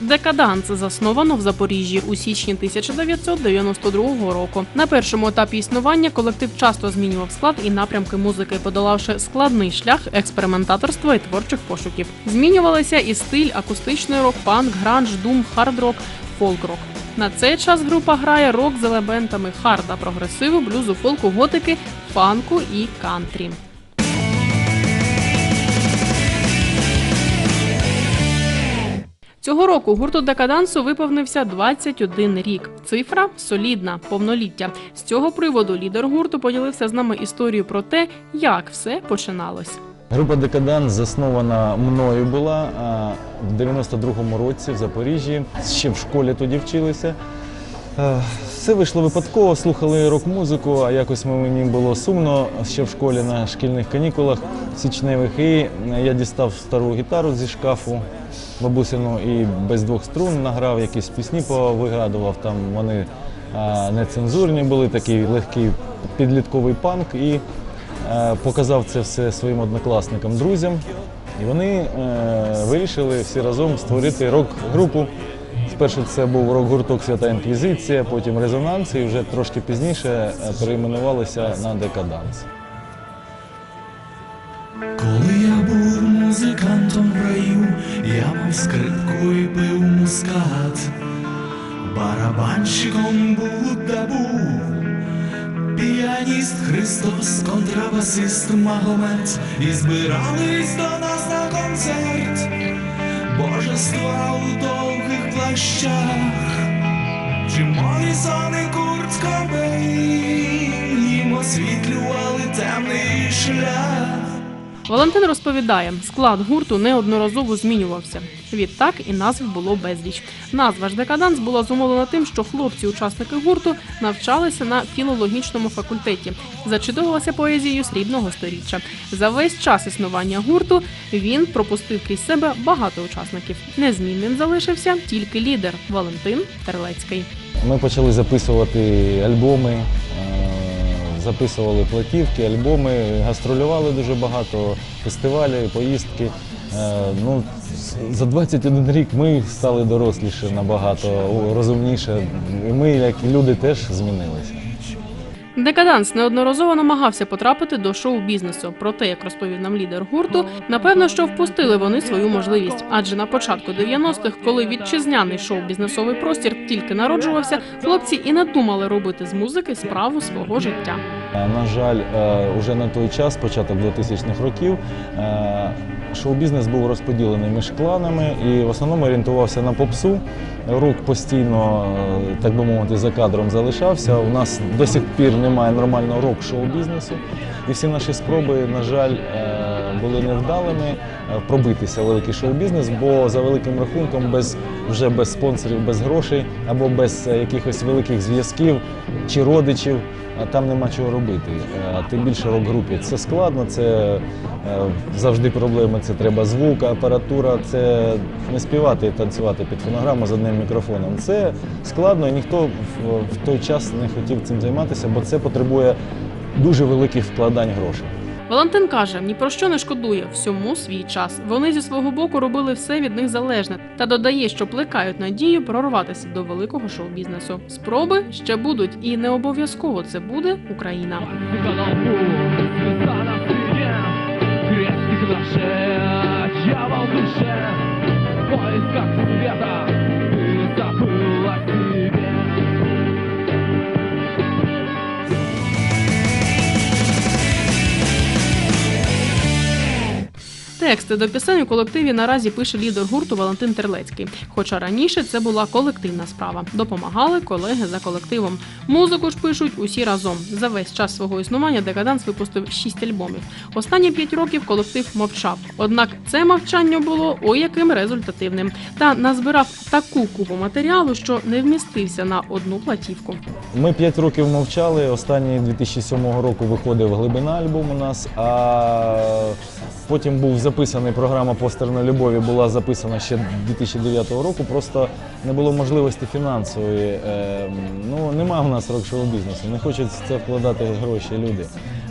Декаданс засновано в Запоріжжі у січні 1992 року. На першому етапі існування колектив часто змінював склад і напрямки музики, подолавши складний шлях експериментаторства і творчих пошуків. Змінювалися і стиль акустичний рок, панк, гранж, дум, хард-рок, фолк-рок. На цей час група грає рок з елементами харда, прогресиву, блюзу, фолку, готики, фанку і кантрі. Цього року гурту Декадансу виповнився 21 рік. Цифра солідна, повноліття. З цього приводу лідер гурту поділився з нами історією про те, як все починалось. Група Декаданс заснована мною була в 92-му році в Запоріжжі. Ще в школі тоді вчилися. Е, Все вийшло випадково, слухали рок-музику, а якось мені було сумно ще в школі на шкільних канікулах січневих. І я дістав стару гітару зі шкафу бабусину і без двох струн награв якісь пісні, повигадував. Там вони нецензурні були, такий легкий підлітковий панк. І е, показав це все своїм однокласникам, друзям. І вони е, вирішили всі разом створити рок-групу. Спершу це був рок-гурток Свята Інквізиція, потім резонанс, і вже трошки пізніше е, перейменувалися на Декаданс. Я мав скрипку і пив мускат. Барабанщиком Будда був, піаніст Христос, контрабасист Магомед, і збирались до нас на концерт, божества у довгих плащах, чи Морісон і Курт Кобейн, їм освітлювали темний шлях. Валентин розповідає, склад гурту неодноразово змінювався. Відтак і назв було безліч. Назва ж декаданс була зумовлена тим, що хлопці-учасники гурту навчалися на філологічному факультеті, зачитувалися поезією срібного сторіччя. За весь час існування гурту він пропустив крізь себе багато учасників. Незмінним залишився тільки лідер Валентин Терлецький. Ми почали записувати альбоми, записували платівки, альбоми, гастролювали дуже багато, фестивалі, поїздки. Е, Ну, за 21 рік ми стали доросліше набагато, розумніше. І ми, як люди, теж змінилися. Декаданс неодноразово намагався потрапити до шоу-бізнесу. Проте, як розповів нам лідер гурту, напевно, що впустили вони свою можливість. Адже на початку 90-х, коли вітчизняний шоу-бізнесовий простір тільки народжувався, хлопці і не думали робити з музики справу свого життя. Е, На жаль, е, уже на той час, початок 2000-х років, е, шоу-бізнес був розподілений між кланами і в основному орієнтувався на попсу. Рук постійно, е, так би мовити, за кадром залишався. У нас до сих пір немає нормального рок-шоу-бізнесу. І всі наші спроби, на жаль, е, були невдалими е, пробитися в великий шоу-бізнес, бо за великим рахунком, без вже без спонсорів, без грошей або без е, якихось великих зв'язків чи родичів, а там нема чого робити. Е, тим більше рок-групі. Це складно, це е, завжди проблеми. Це треба звук, апаратура, це не співати і танцювати під фонограму з одним мікрофоном. Це складно, і ніхто в той час не хотів цим займатися, бо це потребує дуже великих вкладань грошей. Валентин каже: ні про що не шкодує всьому свій час. Вони зі свого боку робили все від них залежне та додає, що плекають надію прорватися до великого шоу-бізнесу. Спроби ще будуть, і не обов'язково це буде Україна. Звезда на стене, крестик наше, дьявол в душе, в поисках света, Тексти до пісень у колективі наразі пише лідер гурту Валентин Терлецький. Хоча раніше це була колективна справа. Допомагали колеги за колективом. Музику ж пишуть усі разом. За весь час свого існування Декаданс випустив шість альбомів. Останні п'ять років колектив мовчав. Однак це мовчання було ой яким результативним та назбирав таку купу матеріалу, що не вмістився на одну платівку. Ми п'ять років мовчали. Останній 2007 року виходив глибина альбом у нас. А потім був записаний програма Постерна любові була записана ще 2009 року. Просто не було можливості фінансової. Е, Ну немає у нас рок-шоу бізнесу. Не хочуть в це вкладати гроші люди.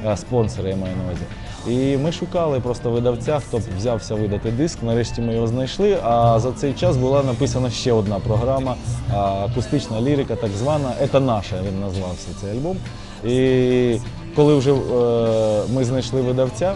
е, спонсори, я маю на увазі. І ми шукали просто видавця, хто б взявся видати диск. Нарешті ми його знайшли. А за цей час була написана ще одна програма, акустична лірика, так звана. Це наша, він назвався цей альбом. І коли вже е, ми знайшли видавця, е,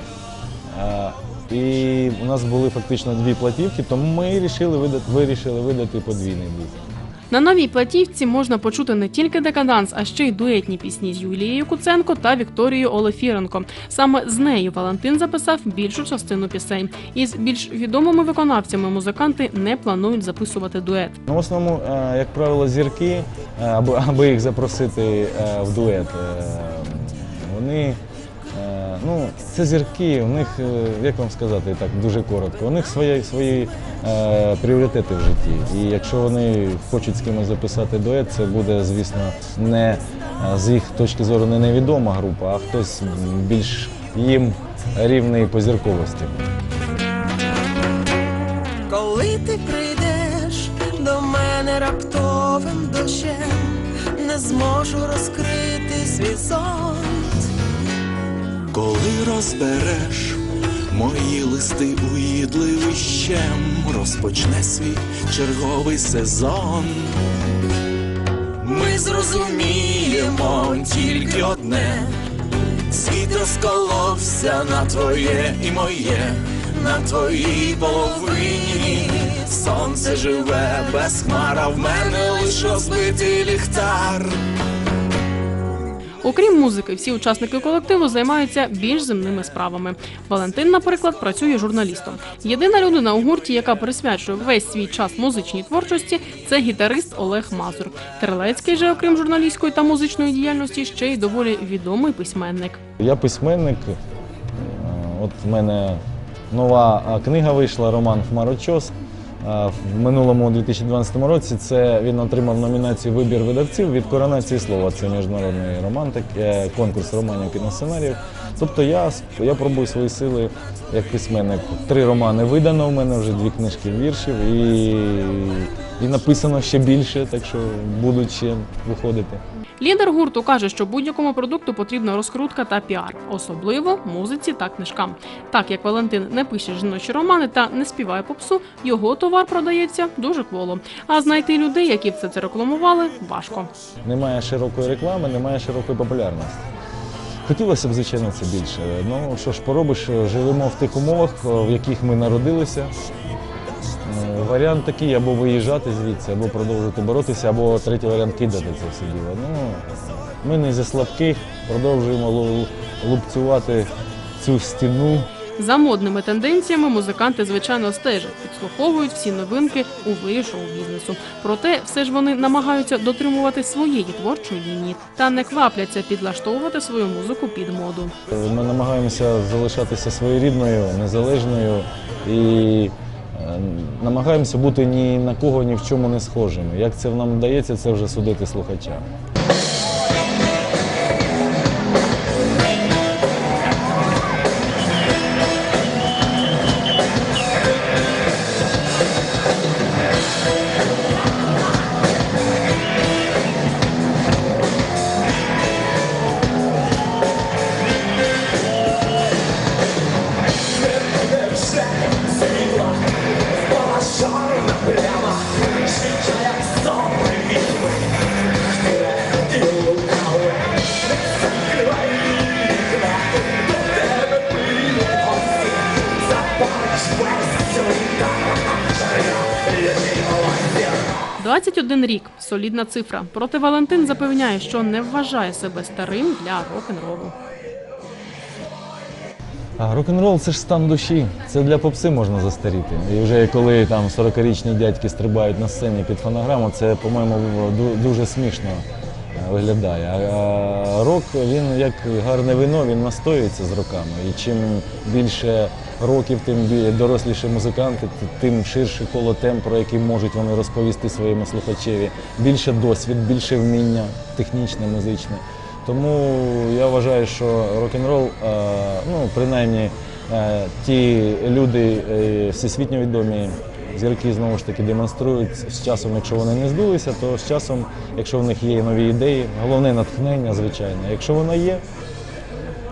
і у нас були фактично дві платівки, тому ми вирішили видати, вирішили видати подвійний диск. На новій платівці можна почути не тільки декаданс, а ще й дуетні пісні з Юлією Куценко та Вікторією Олефіренко. Саме з нею Валентин записав більшу частину пісень. Із більш відомими виконавцями музиканти не планують записувати дует. Ну, в основному, е, як правило, зірки, е, аби, їх запросити е, в дует, вони. Ну, це зірки, у них, е, як вам сказати так дуже коротко, у них свої, свої е, пріоритети в житті. І якщо вони хочуть з кимось записати дует, це буде, звісно, не е, з їх точки зору не невідома група, а хтось більш їм рівний по зірковості. Коли ти прийдеш до мене раптовим дощем, не зможу розкрити свій сон. Коли розбереш мої листи уїдливищем, розпочне свій черговий сезон. Ми зрозуміємо тільки одне. Світ розколовся на твоє і моє, на твоїй половині. Сонце живе без хмар, а в мене лиш розбитий ліхтар. Окрім музики, всі учасники колективу займаються більш земними справами. Валентин, наприклад, працює журналістом. Єдина людина у гурті, яка присвячує весь свій час музичній творчості, це гітарист Олег Мазур. Терлецький же, окрім журналістської та музичної діяльності, ще й доволі відомий письменник. Я письменник. Е, От в мене нова книга вийшла, роман Хмарочос. В минулому 2012 році це він отримав номінацію Вибір видавців від коронації слова. Це міжнародний романтик, е, конкурс романів кіносценаріїв. Тобто я, я пробую свої сили як письменник. Три романи видано в мене, вже дві книжки віршів і, і написано ще більше, так що будуть ще виходити. Лідер гурту каже, що будь-якому продукту потрібна розкрутка та піар, особливо музиці та книжкам. Так як Валентин не пише жіночі романи та не співає попсу, його товар продається дуже кволо. А знайти людей, які б все це рекламували, важко. Немає широкої реклами, немає широкої популярності. Хотілося б, звичайно, це більше. Ну що ж поробиш, живемо в тих умовах, в яких ми народилися. Варіант такий або виїжджати звідси, або продовжувати боротися, або третій варіант кидати це все діло. Ну, ми не зі слабких, продовжуємо лу- лупцювати цю стіну. За модними тенденціями музиканти, звичайно, стежать, підслуховують всі новинки у вирі шоу-бізнесу. Проте все ж вони намагаються дотримувати своєї творчої лінії та не квапляться підлаштовувати свою музику під моду. Ми намагаємося залишатися своєрідною, незалежною і намагаємося бути ні на кого ні в чому не схожими. Як це нам вдається, це вже судити слухачам. – 21 рік солідна цифра. Проте Валентин запевняє, що не вважає себе старим для рок-н-ролу. Рок-н-рол це ж стан душі. Це для попси можна застаріти. І вже коли там 40-річні дядьки стрибають на сцені під фонограму, це, по-моєму, дуже смішно виглядає. А рок, він як гарне вино, він настоюється з роками. І чим більше років, тим доросліші музиканти, тим ширше коло тем, про які можуть вони розповісти своєму слухачеві. Більше досвід, більше вміння технічне, музичне. Тому я вважаю, що рок-н-рол, ну принаймні ті люди е, всесвітньо відомі зірки знову ж таки демонструють з часом, якщо вони не здулися, то з часом, якщо в них є нові ідеї, головне натхнення, звичайно. Якщо воно є,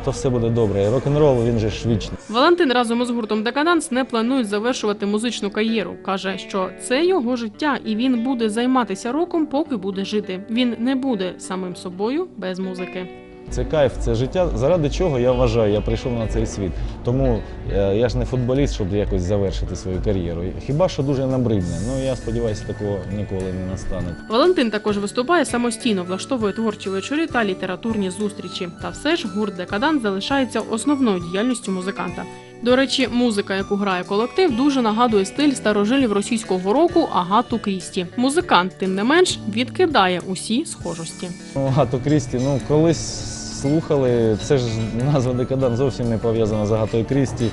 то все буде добре. І рок-н-рол він же ж. Валентин разом із гуртом Декаданс не планують завершувати музичну кар'єру. каже, що це його життя, і він буде займатися роком, поки буде жити. Він не буде самим собою без музики. Це кайф, це життя. Заради чого я вважаю, я прийшов на цей світ. Тому е, я ж не футболіст, щоб якось завершити свою кар'єру. Хіба що дуже набридне. Ну я сподіваюся, такого ніколи не настане. Валентин також виступає самостійно, влаштовує творчі вечори та літературні зустрічі. Та все ж гурт декадант залишається основною діяльністю музиканта. До речі, музика, яку грає колектив, дуже нагадує стиль старожилів російського року Агату Крісті. Музикант, тим не менш, відкидає усі схожості. Ну, Агату Крісті, ну колись слухали, це ж назва Декадан зовсім не пов'язана з Агатою Крісті,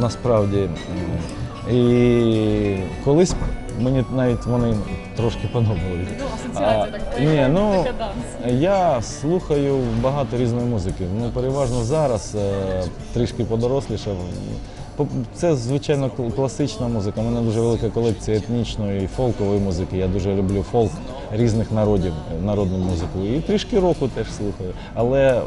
насправді. І колись мені навіть вони трошки подобались. А, ні, ну, я слухаю багато різної музики. Ну, переважно зараз, е, трішки подорослішав. По- Це, звичайно, класична музика. У мене дуже велика колекція етнічної і фолкової музики. Я дуже люблю фолк різних народів, народну музику. І трішки року теж слухаю. Але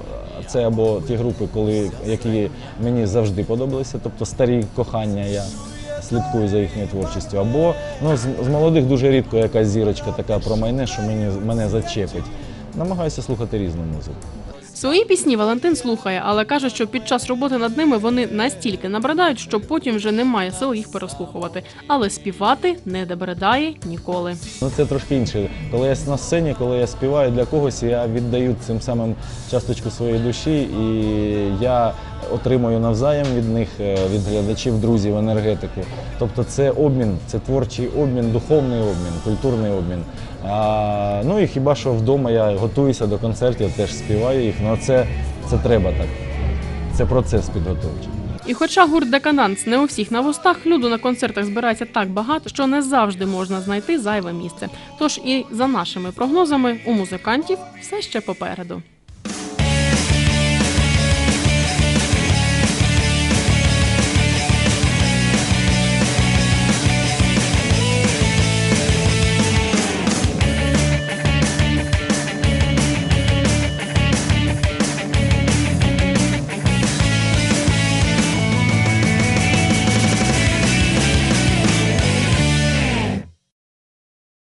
це або ті групи, коли, які мені завжди подобалися, тобто старі кохання. Я слідкую за їхньою творчістю. Або ну, з, з молодих дуже рідко якась зірочка така промайне, що мені, мене зачепить. Намагаюся слухати різну музику. Свої пісні Валентин слухає, але каже, що під час роботи над ними вони настільки набридають, що потім вже немає сил їх переслухувати. Але співати не добридає ніколи. Ну це трошки інше. Коли я на сцені, коли я співаю для когось, я віддаю цим самим часточку своєї душі, і я отримую навзаєм від них, е, від глядачів, друзів, енергетику. Тобто це обмін, це творчий обмін, духовний обмін, культурний обмін. А, ну і хіба що вдома я готуюся до концертів, теж співаю їх. Ну це, це треба так. Це процес підготовчий. І хоча гурт Декананс не у всіх на вустах, люду на концертах збирається так багато, що не завжди можна знайти зайве місце. Тож і за нашими прогнозами у музикантів все ще попереду.